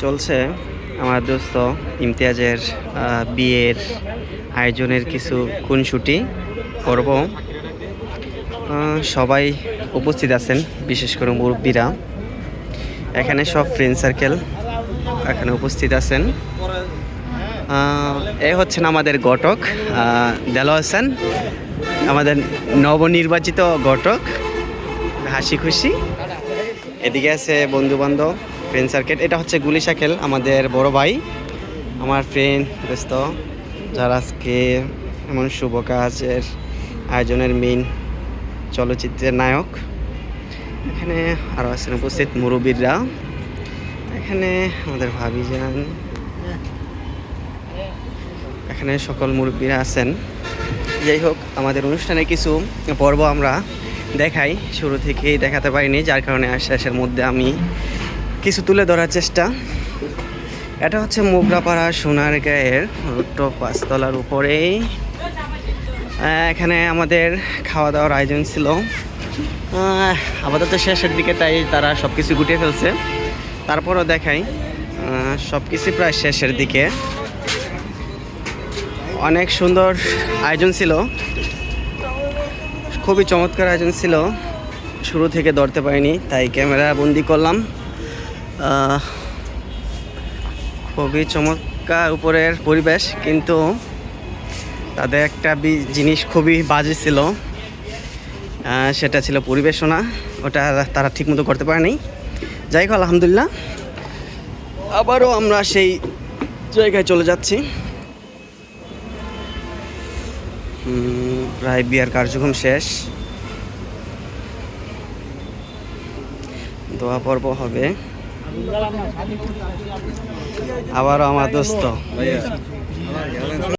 চলছে আমার দোস্ত ইমতিয়াজের বিয়ের আয়োজনের কিছু খুনসুটি করব সবাই উপস্থিত আছেন, বিশেষ করে মুরব্বীরা। এখানে সব ফ্রেন্ড সার্কেল এখানে উপস্থিত আছেন। এ হচ্ছেন আমাদের ঘটক দেলো হাসান, আমাদের নবনির্বাচিত ঘটক। হাসি খুশি এদিকে আছে বন্ধু বান্ধব ফ্রেন্ড সার্কেল এটা হচ্ছে গুলি সাইকেল আমাদের বড় ভাই, আমার ফ্রেন্ড দোস্ত, যারা আজকে এমন শুভ কাজের আয়োজনের মেইন চলচ্চিত্রের নায়ক। এখানে আরও আছেন উপস্থিত মুরব্বীরা। এখানে আমাদের ভাবি যান। এখানে সকল মুরব্বীরা আছেন। যাই হোক, আমাদের অনুষ্ঠানে কিছু পর্ব আমরা দেখাই, শুরু থেকেই দেখাতে পারিনি, যার কারণে শেষের মধ্যে আমি কিছু তুলে ধরার চেষ্টা। এটা হচ্ছে মোগরাপাড়া সোনার গায়ের রুট্টো পাঁচতলার উপরেই এখানে আমাদের খাওয়া দাওয়ার আয়োজন ছিল। আপাতত শেষের দিকে তাই তারা সব কিছু গুটিয়ে ফেলছে। তারপরও দেখাই সব কিছু প্রায় শেষের দিকে। অনেক সুন্দর আয়োজন ছিল। খুবই চমৎকার আয়োজন ছিল। শুরু থেকে ধরতে পারিনি, তাই ক্যামেরা বন্দি করলাম। খুবই চমৎকার উপরের পরিবেশ, কিন্তু তাদের একটা জিনিস খুবই বাজে ছিল। সেটা ছিল পরিবেশনা, ওটা তারা ঠিকমতো করতে পারেনি। যাই হোক, আলহামদুলিল্লাহ। আবারও আমরা সেই জায়গায় চলে যাচ্ছি। প্রায় বিয়ার কার্যক্রম শেষ। দোয়া পর্ব হবে। আবারও আমার দোস্ত।